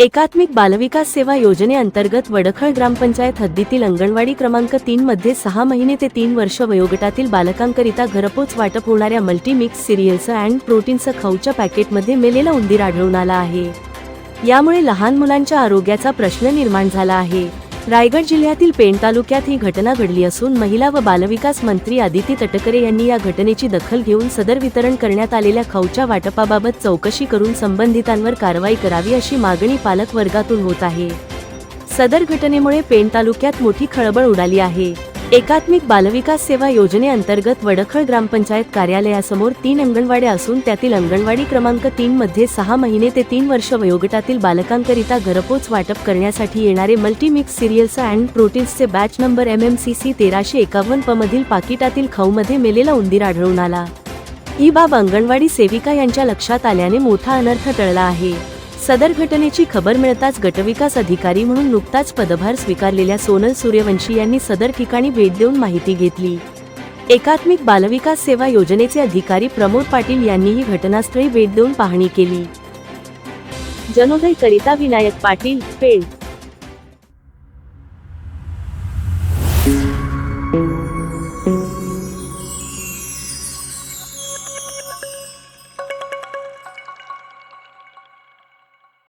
एकात्मिक बालविकास सेवा योजनेअंतर्गत वडखळ ग्रामपंचायत हद्दीतील अंगणवाडी क्रमांक तीन मध्ये सहा महिने ते तीन वर्ष वयोगटातील बालकांकरिता घरपोच वाटप होणाऱ्या मल्टीमिक्स सिरियल्स अँड प्रोटीनचं खाऊच्या पॅकेटमध्ये मेलेला उंदीर आढळून आला आहे. यामुळे लहान मुलांच्या आरोग्याचा प्रश्न निर्माण झाला आहे. रायगड जिल्ह्यातील पेण तालुक्यात ही घटना घडली असून महिला व बालविकास मंत्री आदिती तटकरे यांनी या घटनेची दखल घेऊन सदर वितरण करण्यात आलेल्या खाऊच्या वाटपाबाबत चौकशी करून संबंधितांवर कारवाई करावी अशी मागणी पालक वर्गातून होत आहे. सदर घटनेमुळे पेण तालुक्यात मोठी खळबळ उडाली आहे. एकात्मिक बालविकास सेवा योजनेअंतर्गत वडखळ ग्रामपंचायत कार्यालयासमोर तीन अंगणवाड्या असून त्यातील अंगणवाडी क्रमांक तीन मध्ये सहा महिने ते तीन वर्ष वयोगटातील बालकांकरिता घरपोच वाटप करण्यासाठी येणारे multimix cereals and प्रोटीन्सचे batch number M M C C तेराशे एकावन्न प मधील पाकिटातील खाऊमध्ये मेलेला उंदीर आढळून आला. ही बाब अंगणवाडी सेविका यांच्या लक्षात आल्याने मोठा अनर्थ टळला आहे. सदर घटनेची खबर मिळताच गटविकास अधिकारी म्हणून नुकताच पदभार स्वीकारलेल्या सोनल सूर्यवंशी यांनी सदर ठिकाणी भेट देऊन माहिती घेतली. एकात्मिक बालविकास सेवा योजनेचे अधिकारी प्रमोद पाटील यांनीही घटनास्थळी भेट देऊन पाहणी केली. जनोदय करिता विनायक पाटील पेड